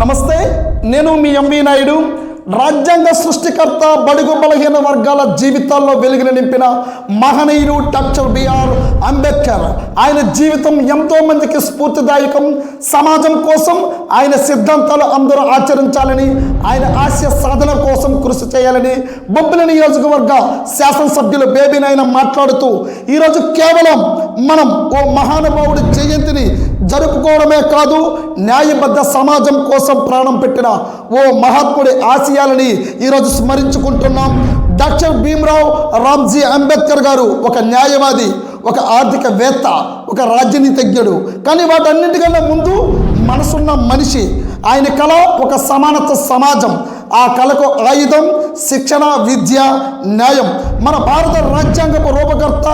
నమస్తే నేను మీ ఎంవి నాయుడు. రాజ్యాంగ సృష్టికర్త బడుగు బలహీన వర్గాల జీవితాల్లో వెలుగుని నింపిన మహనీయుడు డాక్టర్ బిఆర్ అంబేద్కర్. ఆయన జీవితం ఎంతో మందికి స్ఫూర్తిదాయకం. సమాజం కోసం ఆయన సిద్ధాంతాలు అందరూ ఆచరించాలని ఆయన ఆశయ సాధన కోసం కృషి చేయాలని బొబ్బిలి నియోజకవర్గ శాసనసభ్యులు బేబీ మాట్లాడుతూ ఈరోజు కేవలం మనం ఓ మహానుభావుడి జయంతిని జరుపుకోవడమే కాదు న్యాయబద్ధ సమాజం కోసం ప్రాణం పెట్టిన ఓ మహాత్ముడి ఆశయాలని ఈరోజు స్మరించుకుంటున్నాం. డాక్టర్ భీమ్రావ్ రామ్జీ అంబేద్కర్ గారు ఒక న్యాయవాది ఒక ఆర్థికవేత్త ఒక రాజనీతిజ్ఞుడు. కానీ వాటన్నిటికన్నా ముందు మనసున్న మనిషి. ఆయన కళ ఒక సమానత సమాజం. ఆ కళకు ఆయుధం శిక్షణ విద్య న్యాయం. మన భారత రాజ్యాంగపు రూపకర్త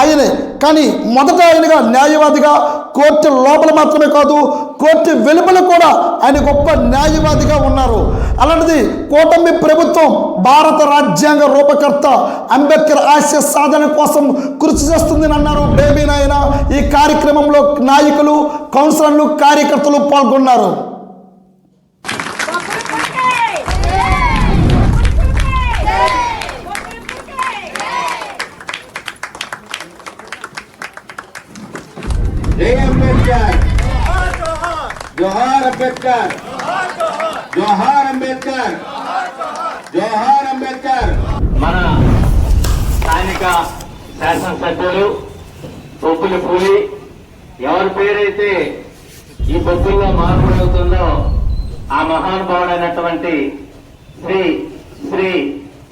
ఆయనే. కానీ మొదట ఆయనగా న్యాయవాదిగా కోర్టు లోపల మాత్రమే కాదు కోర్టు వెలుపల కూడా ఆయన గొప్ప న్యాయవాదిగా ఉన్నారు. అలాంటిది కూటమి ప్రభుత్వం భారత రాజ్యాంగ రూపకర్త అంబేద్కర్ ఆశయ సాధన కోసం కృషి చేస్తుందని అన్నారు బేబీ నాయన. ఈ కార్యక్రమంలో నాయకులు కౌన్సిలర్లు కార్యకర్తలు పాల్గొన్నారు. జై అంబేద్కర్ జోహార్ అంబేద్కర్. జోహార్ అంబేద్కర్. జోహార్ అంబేద్కర్. మన స్థానిక శాసనసభ్యులు బొబ్బుల పూలి ఎవరి పేరైతే ఈ బొబ్బుల్లో మార్పుడవుతుందో ఆ మహానుభావుడైనటువంటి శ్రీ శ్రీ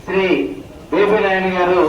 శ్రీ బేబీ నాయని గారు